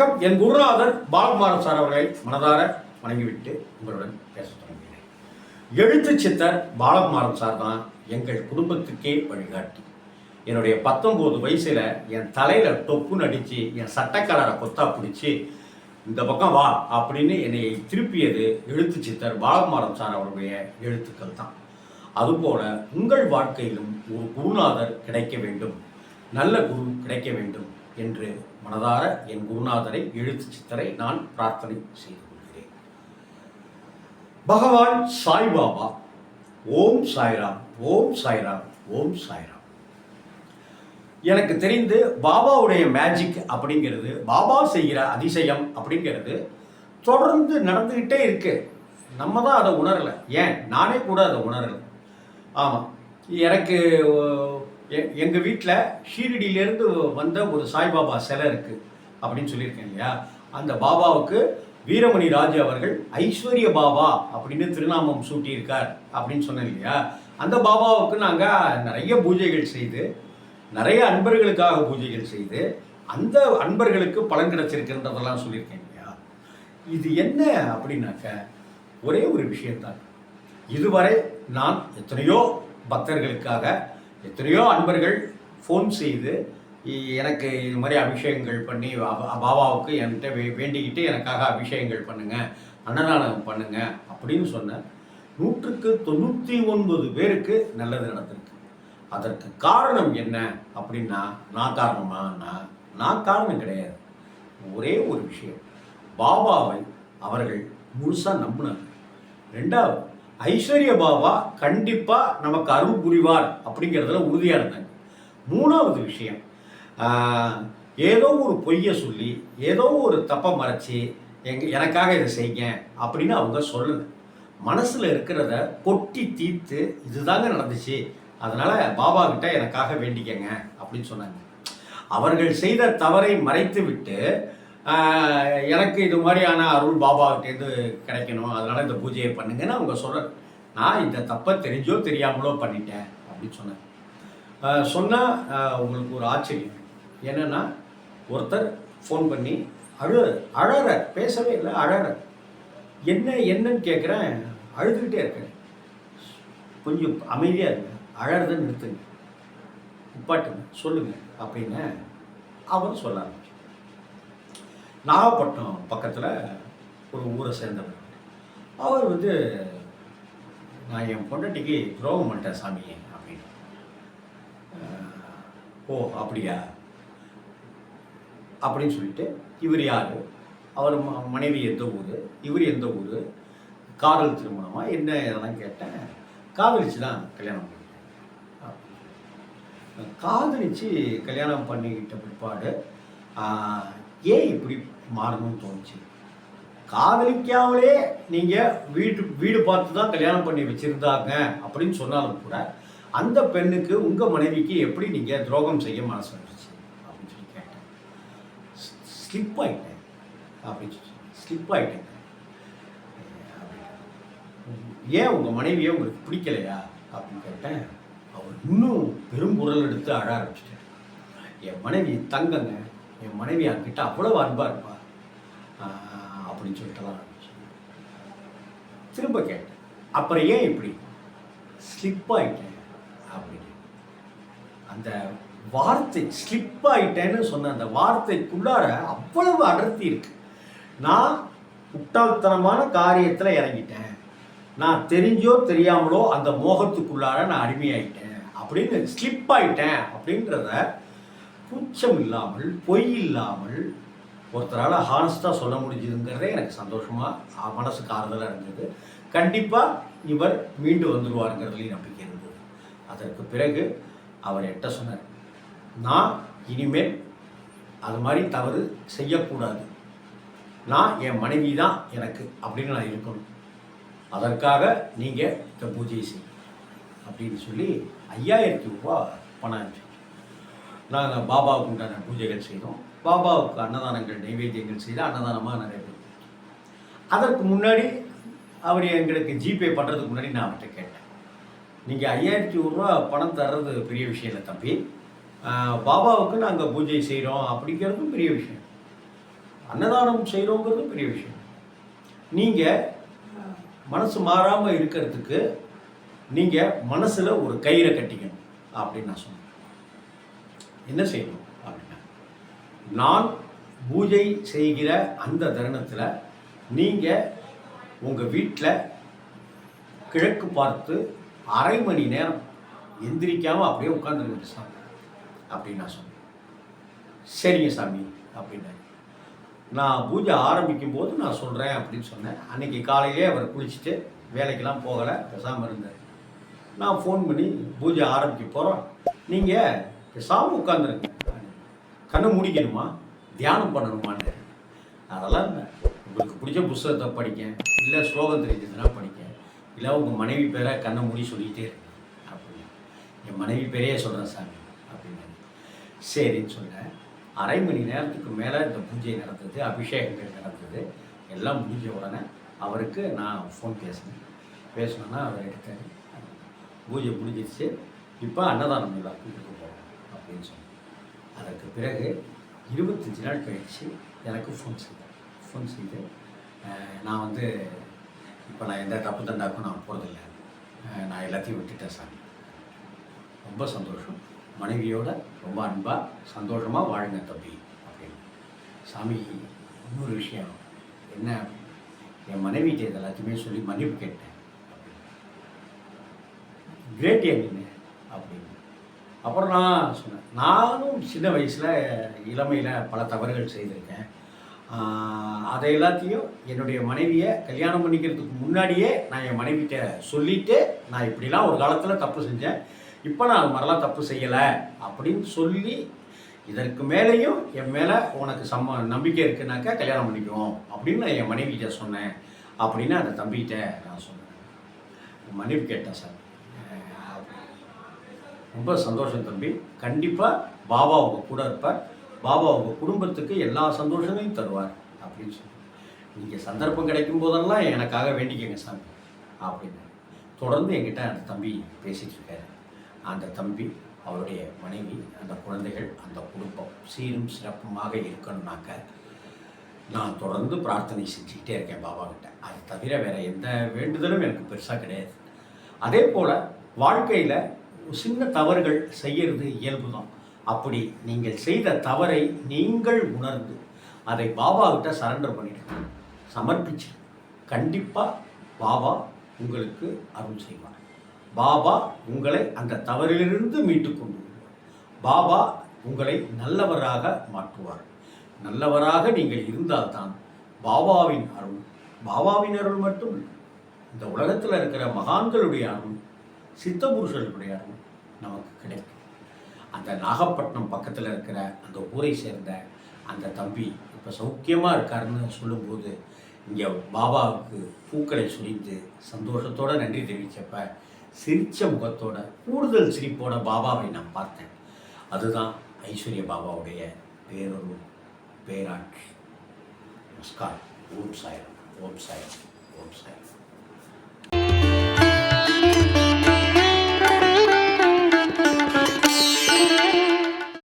வணக்கம். என் குருநாதர் பாலகுமாரன் சார் அவர்களை மனதார வணங்கிவிட்டு உங்களுடன் பேச தொடங்குகிறேன். எழுத்து சித்தர் பாலகுமாரன் சார் தான் எங்கள் குடும்பத்துக்கே வழிகாட்டி. என்னுடைய பத்தொம்போது வயசில் என் தலையில் டொப்புன்னு அடித்து என் சட்டக்காரரை கொத்தா பிடிச்சி இந்த பக்கம் வா அப்படின்னு என்னை திருப்பியது எழுத்து சித்தர் பாலகுமாரன் சார் அவருடைய எழுத்துக்கள் தான். அதுபோல உங்கள் வாழ்க்கையிலும் ஒரு குருநாதர் கிடைக்க வேண்டும். நல்ல குரு கிடைக்க வேண்டும். என்று மனதார என் குருநாதரை எழுத்து சித்தரை நான் பிரார்த்தனை செய்து கொள்கிறேன். பகவான் சாய்பாபா ஓம் சாய்ராம் ஓம் சாய்ராம் ஓம் சாய்ராம். எனக்கு தெரிந்து பாபாவுடைய மேஜிக் அப்படிங்கிறது பாபா செய்கிற அதிசயம் அப்படிங்கிறது தொடர்ந்து நடந்துக்கிட்டே இருக்கு. நம்ம தான் அதை உணரலை. ஏன்? நானே கூட அதை உணரலை. ஆமாம் எனக்கு எங்கள் வீட்டில் ஷீரடியிலேருந்து வந்த ஒரு சாய்பாபா சிலை இருக்குது அப்படின்னு சொல்லியிருக்கேன் இல்லையா? அந்த பாபாவுக்கு வீரமணி ராஜு அவர்கள் ஐஸ்வர்ய பாபா அப்படின்னு திருநாமம் சூட்டியிருக்கார் அப்படின்னு சொன்னேன் இல்லையா? அந்த பாபாவுக்கு நாங்கள் நிறைய பூஜைகள் செய்து நிறைய அன்பர்களுக்காக பூஜைகள் செய்து அந்த அன்பர்களுக்கு பலன் கிடைச்சிருக்கின்றதெல்லாம் சொல்லியிருக்கேன் இல்லையா? இது என்ன அப்படின்னாக்க ஒரே ஒரு விஷயம்தான். இதுவரை நான் எத்தனையோ பக்தர்களுக்காக எத்தனையோ அன்பர்கள் ஃபோன் செய்து எனக்கு இது மாதிரி அபிஷேகங்கள் பண்ணி பாபாவுக்கு என்கிட்ட வே வேண்டிக்கிட்டு எனக்காக அபிஷேகங்கள் பண்ணுங்கள் அன்னதானம் பண்ணுங்கள் அப்படின்னு சொன்ன நூற்றுக்கு தொண்ணூற்றி ஒன்பது பேருக்கு நல்லது நடந்திருக்கு. அதற்கு காரணம் என்ன அப்படின்னா நான் காரணமா? நான் நான் காரணம் கிடையாது. ஒரே ஒரு விஷயம். பாபாவை அவர்கள் முழுசாக நம்பினாங்க. ரெண்டாவது ஐஸ்வர்ய பாபா கண்டிப்பாக நமக்கு அருள் புரிவார் அப்படிங்கிறதுல உறுதியாக இருந்தாங்க. மூணாவது விஷயம் ஏதோ ஒரு பொய்யை சொல்லி ஏதோ ஒரு தப்பை மறைச்சி எங்க எனக்காக இதை செய்யுங்க அப்படின்னு அவங்க சொல்லலை. மனசில் இருக்கிறத கொட்டி தீர்த்து இதுதாங்க நடந்துச்சு அதனால் பாபா கிட்ட எனக்காக வேண்டிக்கங்க அப்படின்னு சொன்னாங்க. அவர்கள் செய்த தவறை மறைத்து விட்டு எனக்கு இது மாதிரியான அருள் பாபாகிட்டேருந்து கிடைக்கணும். அதனால் இந்த பூஜையை பண்ணுங்கன்னு அவங்க சொல்கிற நான் இந்த தப்பை தெரிஞ்சோ தெரியாமலோ பண்ணிட்டேன் அப்படின்னு சொன்னேன் சொன்னால் உங்களுக்கு ஒரு ஆச்சரியம். என்னென்னா ஒருத்தர் ஃபோன் பண்ணி அழு அழற. பேசவே இல்லை அழற. என்ன என்னன்னு கேட்குறேன் அழுதுகிட்டே இருக்கேன். கொஞ்சம் அமைதியாக இருங்க அழறதை நிறுத்துங்க. நிப்பாட்டுங்க சொல்லுங்கள் அப்படின்னு அவர் சொல்ல ஆரம்பிச்சு நாகப்பட்டினம் பக்கத்தில் ஒரு ஊரை சேர்ந்தவர். அவர் வந்து நான் என் பொண்டாட்டிக்கு துரோகம் பண்ணிட்டேன் சாமி அப்படின்னு. ஓ அப்படியா? அப்படின்னு சொல்லிட்டு இவர் யார்? அவர் மனைவி எந்த ஊர்? இவர் எந்த ஊர்? காதல் திருமணமா? என்ன? இதெல்லாம் கேட்டேன். காதலிச்சு தான் கல்யாணம் பண்ணிட்டேன் காதலிச்சு கல்யாணம் பண்ணிக்கிட்ட பிற்பாடு ஏன் இப்படி மாறணும்னு தோணுச்சு? காதலிக்காமலே நீங்கள் வீட்டு வீடு பார்த்து தான் கல்யாணம் பண்ணி வச்சுருந்தாங்க அப்படின்னு சொன்னாலும் கூட அந்த பெண்ணுக்கு உங்கள் மனைவிக்கு எப்படி நீங்கள் துரோகம் செய்ய மனசு வந்துச்சு? அப்படின்னு சொல்லி கேட்டேன். ஸ்லிப் ஆகிட்டேன் அப்படின்னு சொல்லி ஸ்லிப் ஆகிட்டேன் ஏன் உங்கள் மனைவியை உங்களுக்கு பிடிக்கலையா? அப்படின்னு கேட்டேன். அவர் இன்னும் பெரும் குரல் எடுத்து அழ ஆரம்பிச்சிட்டேன் என் மனைவி தங்கங்க என் மனைவி என்கிட்ட அவ்வளவு அன்பா இருப்பா. அப்படின்னு சொல்லிட்டுலாம் திரும்ப கேட்டேன். அப்புறம் ஏன் இப்படி? ஸ்லிப் ஆயிட்டேன் அப்படின்னு. அந்த வார்த்தை ஸ்லிப் ஆயிட்டேன்னு சொன்ன அந்த வார்த்தைக்குள்ளார அவ்வளவு அடர்த்தி இருக்கு. நான் முட்டாள்தனமான காரியத்தில் இறங்கிட்டேன். நான் தெரிஞ்சோ தெரியாமலோ அந்த மோகத்துக்குள்ளார நான் அடிமையாயிட்டேன் அப்படின்னு ஸ்லிப் ஆயிட்டேன் அப்படின்றத கூச்சம் இல்லாமல் பொய் இல்லாமல் ஒருத்தரால் ஹானஸ்டாக சொல்ல முடிஞ்சதுங்கிறதே எனக்கு சந்தோஷமாக மனசுக்கு ஆறுதலாக இருந்தது. கண்டிப்பாக இவர் மீண்டு வந்துடுவாருங்கிறதுலையும் நம்பிக்கை இருந்தது. அதற்கு பிறகு அவர் எட்ட சொன்னார் நான் இனிமேல் அது மாதிரி தவறு செய்யக்கூடாது. நான் என் மனைவி தான் எனக்கு அப்படின்னு நான் இருக்கணும். அதற்காக நீங்கள் இந்த பூஜையை செய்யணும் அப்படின்னு சொல்லி ஐயாயிரத்தி ரூபா பணம் அனுப்பிச்சு நாங்கள் பாபாவுக்கு உண்டான பூஜைகள் செய்தோம் பாபாவுக்கு அன்னதானங்கள் நைவேத்தியங்கள் செய்து அன்னதானமாக நிறைய பேர் அதற்கு முன்னாடி அவர் எங்களுக்கு ஜிபே பண்ணுறதுக்கு முன்னாடி நான் அவர்கிட்ட கேட்டேன். நீங்கள் ஐயாயிரத்தி ரூபா பணம் தர்றது பெரிய விஷயம் இல்லை தம்பி. பாபாவுக்கு நாங்கள் பூஜை செய்கிறோம் அப்படிங்கிறதும் பெரிய விஷயம். அன்னதானம் செய்கிறோங்கிறதும் பெரிய விஷயம். நீங்கள் மனசு மாறாமல் இருக்கிறதுக்கு நீங்கள் மனசில் ஒரு கயிறை கட்டிக்கணும் அப்படின்னு நான் சொன்னேன். என்ன செய்யணும் அப்படின்னா நான் பூஜை செய்கிற அந்த தருணத்தில் நீங்கள் உங்கள் வீட்டில் கிழக்கு பார்த்து அரை மணி நேரம் எந்திரிக்காமல் அப்படியே உட்காந்துருங்க சாமி. அப்படின்னு நான் சொன்னேன். சரிங்க சாமி அப்படின்னாரு. நான் பூஜை ஆரம்பிக்கும் போது நான் சொல்கிறேன் அப்படின்னு சொன்னேன். அன்றைக்கி காலையிலே அவர் குளிச்சுட்டு வேலைக்கெல்லாம் போகலை பேசாமல் இருந்தார். நான் ஃபோன் பண்ணி பூஜை ஆரம்பிக்க போகிறோம் நீங்கள் பேசாமல் உட்காந்துருங்க கண்ணை முடிக்கணுமா? தியானம் பண்ணணுமான்னு அதெல்லாம் இல்லை. உங்களுக்கு பிடிச்ச புஸ்தகத்தை படிக்க இல்லை ஸ்லோகம் தெரிஞ்சதுன்னா படிக்க இல்லை உங்கள் மனைவி பேரை கண்ணை மூடி சொல்லிகிட்டே இருக்கு அப்படின்னு. என் மனைவி பேரையே சொல்கிறேன் சாமி. அப்படின்னு. சரின்னு சொன்னேன் அரை மணி நேரத்துக்கு மேலே இந்த பூஜை நடந்தது அபிஷேகங்கள் நடந்தது. எல்லாம் முடிஞ்ச உடனே அவருக்கு நான் ஃபோன் பேசினேன் பேசினேன்னா அவர் எடுத்தார். பூஜை முடிஞ்சிருச்சு. இப்போ அன்னதானம் இல்லை வீட்டுக்கு அப்படின்னு சொன்னேன் அதற்கு பிறகு இருபத்தஞ்சி நாள் கழித்து எனக்கு ஃபோன் செய்தேன் ஃபோன் செய்து நான் வந்து இப்போ நான் எந்த தப்பு தண்டாக்கும் நான் போகிறதில்ல நான் எல்லாத்தையும் விட்டுட்டேன் சாமி. ரொம்ப சந்தோஷம். மனைவியோட ரொம்ப அன்பாக சந்தோஷமாக வாழுங்க தம்பி அப்படின்னு. சாமி இன்னொரு விஷயம். என்ன என் மனைவி இது எல்லாத்தையுமே சொல்லி மன்னிப்பு கேட்டேன் கிரேட் என்ன அப்புறம் நான் சொன்னேன் நானும் சின்ன வயசில் இளமையில் பல தவறுகள் செய்திருக்கேன். அதை எல்லாத்தையும் என்னுடைய மனைவியை கல்யாணம் பண்ணிக்கிறதுக்கு முன்னாடியே நான் என் மனைவிட்ட சொல்லிட்டு நான் இப்படிலாம் ஒரு காலத்தில் தப்பு செஞ்சேன். இப்போ நான் அது மாதிரிலாம் தப்பு செய்யலை அப்படின்னு சொல்லி இதற்கு மேலேயும் என் மேலே உனக்கு சம்ம நம்பிக்கை இருக்குனாக்கா கல்யாணம் பண்ணிக்குவோம் அப்படின்னு நான் என் மனைவிகிட்ட சொன்னேன். அப்படின்னு அந்த தம்பிகிட்ட நான் சொன்னேன். மனைவி கேட்டேன் சார் ரொம்ப சந்தோஷம் தம்பி. கண்டிப்பாக பாபா உங்கள் கூட இருப்பார். பாபா உங்கள் குடும்பத்துக்கு எல்லா சந்தோஷங்களையும் தருவார் அப்படின்னு சொல்லி. நீங்கள் சந்தர்ப்பம் கிடைக்கும் போதெல்லாம் எனக்காக வேண்டிக்கங்க சாமி அப்படின்னு தொடர்ந்து என்கிட்ட அந்த தம்பி பேசிகிட்டு இருக்காரு. அந்த தம்பி அவருடைய மனைவி அந்த குழந்தைகள் அந்த குடும்பம் சீரும் சிறப்புமாக இருக்கணும்னாக்க நான் தொடர்ந்து பிரார்த்தனை செஞ்சுக்கிட்டே இருக்கேன் பாபா கிட்ட அது தவிர வேறு எந்த வேண்டுதலும் எனக்கு பெருசாக கிடையாது. அதே போல் வாழ்க்கையில் சின்ன தவறுகள் செய்யறது இயல்பு தான் அப்படி நீங்கள் செய்த தவறை நீங்கள் உணர்ந்து அதை பாபாவிட்ட சரண்டர் பண்ணிடுங்க சமர்ப்பிச்சு கண்டிப்பாக பாபா உங்களுக்கு அருள் செய்வார். பாபா உங்களை அந்த தவறிலிருந்து மீட்டு கொண்டு வருவார். பாபா உங்களை நல்லவராக மாற்றுவார். நல்லவராக நீங்கள் இருந்தால்தான் பாபாவின் அருள் பாபாவின் அருள் மட்டும் இந்த உலகத்தில் இருக்கிற மகான்களுடைய அருள் சித்த புருஷர்களுடைய அருள் நமக்கு கிடைக்கும். அந்த நாகப்பட்டினம் பக்கத்தில் இருக்கிற அந்த ஊரை சேர்ந்த அந்த தம்பி இப்போ சௌக்கியமாக இருக்காருன்னு சொல்லும்போது இங்கே பாபாவுக்கு பூக்களை சுரிந்து சந்தோஷத்தோட நன்றி தெரிவித்தப்ப சிரித்த முகத்தோட கூடுதல் சிரிப்போட பாபாவை நான் பார்த்தேன். அதுதான் ஐஸ்வர்ய பாபாவுடைய பேரொரு பேராட்சி. நமஸ்கார். ஓம் சாயம் ஓம் சாயம் ஓம் சாயம்